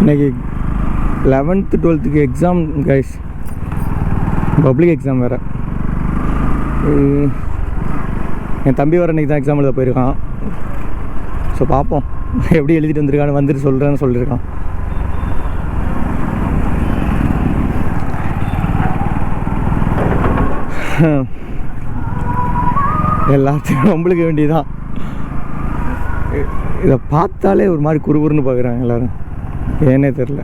இன்னைக்கு லெவன்த்து டுவெல்த்துக்கு exam guys public exam வேறு. என் தம்பி வர இன்னைக்கு தான் எக்ஸாம் எழுத போயிருக்கான். ஸோ பார்ப்போம் எப்படி எழுதிட்டு வந்திருக்கான்னு வந்துட்டு சொல்கிறேன்னு சொல்லியிருக்கான். எல்லாத்தையும் நம்மளுக்கு வேண்டியதான் இதை பார்த்தாலே ஒரு மாதிரி குறுகுறுன்னு பார்க்குறாங்க எல்லாரும். ஏன்னே தெரில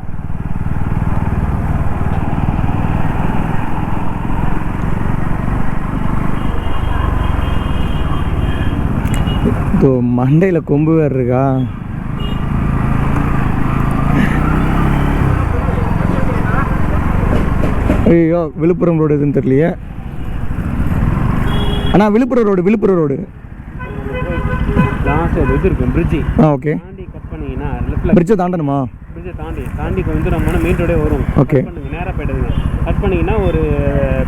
இதோ மண்டையில் கொம்பு வேறு இருக்கா? ஐயோ விழுப்புரம் ரோடு எதுன்னு தெரியலையே. அண்ணா Villupuram road Villupuram road. Last ஒரு இது இருக்கும் பிரிட்ஜி ஆ ஓகே தாண்டி கட் பண்ணீங்கன்னா லெஃப்ட்ல பிரிட்ஜை தாண்டணுமா? பிரிட்ஜை தாண்டி தாண்டி கொஞ்சம் நம்ம மெயின் ரோடே வரும். Cut பண்ணுங்க நேராக போயிடுங்க கட் பண்ணீங்கன்னா ஒரு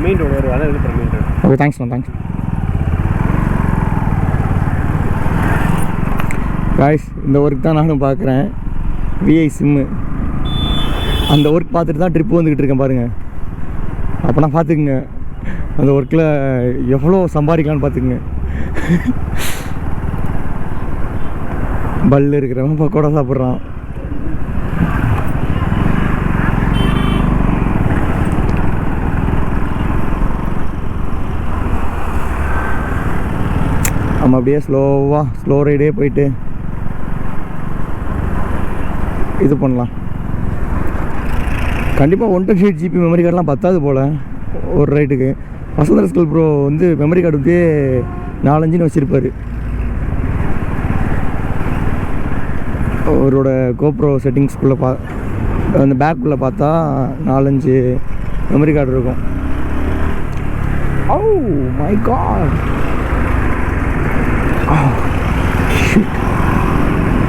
மெயின் ரோடு வரும். அதான் இருக்கிற main road okay thanks ma'am thanks guys இந்த ஒர்க் தான் நானும் பார்க்குறேன் விஐ சிம்மு அந்த ஒர்க் பார்த்துட்டு தான் ட்ரிப் வந்துக்கிட்டு இருக்கேன் பாருங்கள் அப்போனா பார்த்துக்குங்க அந்த ஒர்க்கில் எவ்வளோ சம்பாதிக்கலான்னு பார்த்துக்குங்க பல்லு இருக்கிறவன் பக்கோடா சாப்பிட்றான். நம்ம அப்படியே ஸ்லோவாக ஸ்லோ ரைடே போயிட்டு இது பண்ணலாம். கண்டிப்பாக one two eight GB memory கார்டெலாம் பத்தாது போல் ஒரு ரைட்டுக்கு வசந்தர் ஸ்கூல் ப்ரோ வந்து மெமரி கார்டு அப்படியே நாலஞ்சுன்னு வச்சுருப்பார். அவரோட கோப்ரோ செட்டிங்ஸ்குள்ளே பா அந்த பேக்குள்ளே பார்த்தா நாலஞ்சு மெமரி கார்டு இருக்கும். ஓ மை காட்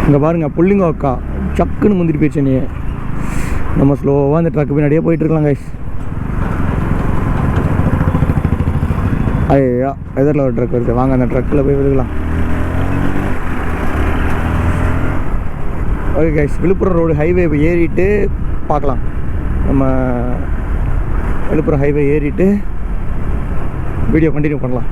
இங்கே பாருங்க புள்ளிங்க அக்கா. சக்குன்னு முந்திரி போயிடுச்சு நீ நம்ம ஸ்லோவாக அந்த ட்ரக்கு பின்னாடியே போயிட்டு இருக்கலாம் கைஸ் ஐயா எதிரில் ஒரு ட்ரக் வருது. வாங்க அந்த ட்ரக்கில் போய் விழுகலாம். Okay guys Villupuram road highway ஏறிட்டு பார்க்கலாம். நம்ம விழுப்புரம் ஹைவே ஏறிட்டு வீடியோ கண்டினியூ பண்ணலாம்.